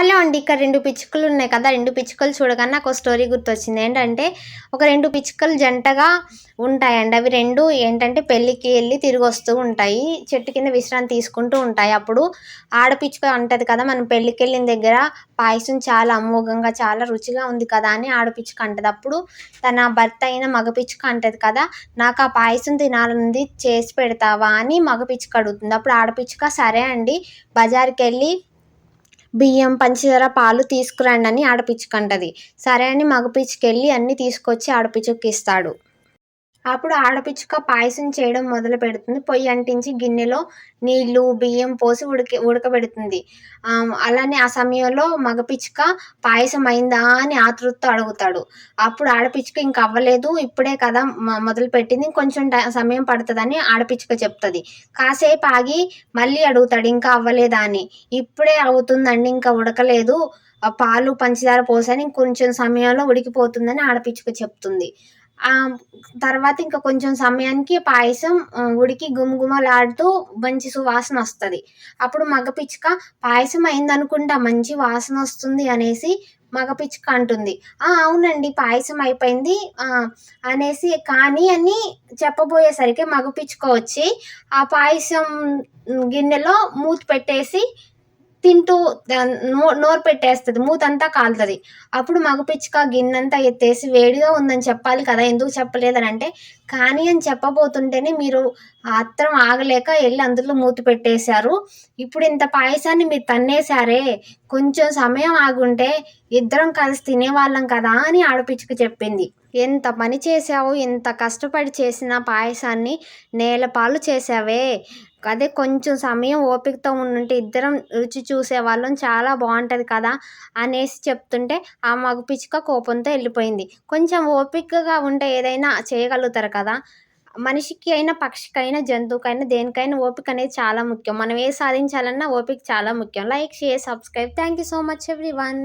Hello అండి ఇక్కడ రెండు పిచ్చుకలు ఉన్నాయి కదా రెండు పిచ్చుకలు చూడగానే నాకు ఒక స్టోరీ గుర్తొచ్చింది. ఏంటంటే ఒక రెండు పిచ్చుకలు జంటగా ఉంటాయండి. అవి రెండు ఏంటంటే పెళ్ళికి వెళ్ళి తిరిగి వస్తూ ఉంటాయి. చెట్టు కింద విశ్రాంతి తీసుకుంటూ ఉంటాయి. అప్పుడు ఆడపిచ్చుక అంటది కదా మనం పెళ్ళికి వెళ్ళిన దగ్గర పాయసం చాలా అమోఘంగా చాలా రుచిగా ఉంది కదా అని ఆడపిచ్చుక అంటది. అప్పుడు తన భర్త అయిన మగపిచ్చుక అంటది కదా నాకు ఆ పాయసం తినాలనుంది చేసి పెడతావా? అని మగ పిచ్చుక అడుగుతుంది. అప్పుడు ఆడపిచ్చుక సరే అండి బజార్కి వెళ్ళి బియ్యం పంచదార పాలు తీసుకురండి అని ఆడపిచ్చుకంటది. సరే అని మగ పిచ్చుకెళ్ళి అన్నీ తీసుకొచ్చి ఆడపిచ్చుకి ఇస్తాడు. అప్పుడు ఆడపిచ్చుక పాయసం చేయడం మొదలు పెడుతుంది. పొయ్యి అంటించి గిన్నెలో నీళ్ళు బియ్యం పోసి ఉడికి ఉడకబెడుతుంది. అలానే ఆ సమయంలో మగపిచ్చుక పాయసం అయిందా అని ఆతృతతో అడుగుతాడు. అప్పుడు ఆడపిచ్చుక ఇంక అవ్వలేదు ఇప్పుడే కదా మొదలు పెట్టింది. కొంచెం సమయం పడుతుందని ఆడపిచ్చుక చెప్తుంది. కాసేపు ఆగి మళ్ళీ అడుగుతాడు ఇంకా అవ్వలేదా అని. ఇప్పుడే అవుతుందండి ఇంకా ఉడకలేదు. పాలు పంచదార పోసాని కొంచెం సమయంలో ఉడికిపోతుందని ఆడపిచ్చుక చెప్తుంది. తర్వాత ఇంకా కొంచెం సమయానికి పాయసం ఉడికి గుమగుమలాడుతూ మంచి సువాసన వస్తుంది. అప్పుడు మగ పిచ్చుక పాయసం అయిందనుకుంటా మంచి వాసన వస్తుంది అనేసి మగ పిచ్చుక అంటుంది. అవునండి పాయసం అయిపోయింది అనేసి కానీ అని చెప్పబోయేసరికి మగ పిచ్చుక వచ్చి ఆ పాయసం గిన్నెలో మూత పెట్టేసి తింటూ నో నోరు పెట్టేస్తుంది మూతంతా కాలుతుంది. అప్పుడు మగ పిచ్చుక గిన్నెంతా ఎత్తేసి వేడిగా ఉందని చెప్పాలి కదా ఎందుకు చెప్పలేదని అంటే కానీ అని చెప్పబోతుంటేనే మీరు ఆత్రం ఆగలేక వెళ్ళి అందులో మూతి పెట్టేశారు. ఇప్పుడు ఇంత పాయసాన్ని మీరు తన్నేశారే కొంచెం సమయం ఆగుంటే ఇద్దరం కలిసి తినేవాళ్ళం కదా అని ఆడపిచ్చుకు చెప్పింది. ఎంత పని చేసావు ఎంత కష్టపడి చేసిన పాయసాన్ని నేలపాలు చేసావే అదే కొంచెం సమయం ఓపికతో ఉండుంటే ఇద్దరం రుచి చూసేవాళ్ళం చాలా బాగుంటుంది కదా అనేసి చెప్తుంటే ఆ మగ పిచ్చుక కోపంతో వెళ్ళిపోయింది. కొంచెం ఓపికగా ఉంటే ఏదైనా చేయగలుగుతారు కదా. మనిషికి అయినా పక్షికైనా జంతువుకైనా దేనికైనా ఓపిక అనేది చాలా ముఖ్యం. మనం ఏ సాధించాలన్నా ఓపిక చాలా ముఖ్యం. Like share subscribe. Thank you so much everyone